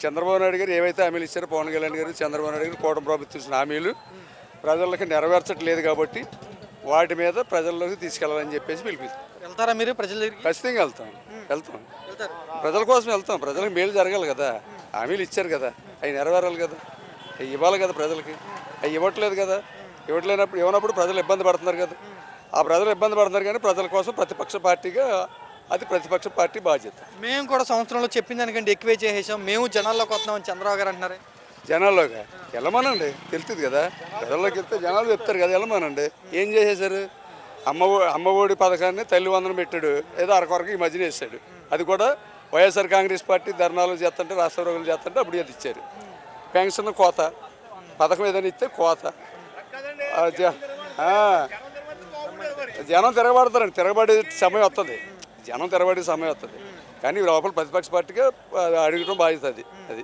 చంద్రబాబు నాయుడు గారు ఏవైతే హామీలు ఇచ్చారో పవన్ కళ్యాణ్ గారు చంద్రబాబు నాయుడు గారు కూటమి ప్రభుత్వం ఇచ్చిన హామీలు ప్రజలకు నెరవేర్చట్లేదు కాబట్టి వాటి మీద ప్రజల్లోకి తీసుకెళ్ళాలని చెప్పేసి పిలిపిస్తాం వెళ్తారా మీరు ప్రజల దగ్గరికి? ఖచ్చితంగా వెళ్తాం. వెళ్తాం. ప్రజల కోసం వెళ్తాం. ప్రజలకు మేలు జరగాలి కదా. హామీలు ఇచ్చారు కదా. అవి నెరవేరాలి కదా. అవి ఇవ్వాలి కదా ప్రజలకి. అవి ఇవ్వట్లేదు కదా. ఇవ్వట్లేనప్పుడు ఇవ్వనప్పుడు ప్రజలు ఇబ్బంది పడుతున్నారు కదా. ఆ ప్రజలు ఇబ్బంది పడుతున్నారు కానీ ప్రజల కోసం ప్రతిపక్ష పార్టీగా అది ప్రతిపక్ష పార్టీ బాధ్యత. మేము కూడా సంవత్సరంలో చెప్పిన దానికంటే ఎక్కువే చేసేసాం మేము జనాల్లోకి వస్తున్నామని చంద్రబాబు గారు అంటున్నారే. జనాల్లోకి? వెళ్ళమనండి. తెలుస్తుంది కదా. ప్రజల్లోకి వెళ్తే జనాలు చెప్తారు కదా వెళ్ళమనండి. ఏం చేసేశారు? అమ్మ ఒ- అమ్మ ఒడి పథకాన్ని తల్లి వందనం పెట్టాడు. ఏదో అరకొరకు ఈ మధ్యన వేసాడు. అది కూడా వైఎస్ఆర్ కాంగ్రెస్ పార్టీ ధర్నాలు చేస్తుంటే రాష్ట్ర రోగులు చేస్తుంటే అప్పుడు అది ఇచ్చారు. పెన్షన్ కోత. పథకం ఏదైనా ఇస్తే కోత. జనం తిరగబడతారండి. తిరగబడే సమయం వస్తుంది జనం తిరగబడే సమయం వస్తుంది. కానీ లోపల ప్రతిపక్ష పార్టీగా అడగడం బాధ్యత అది. అది.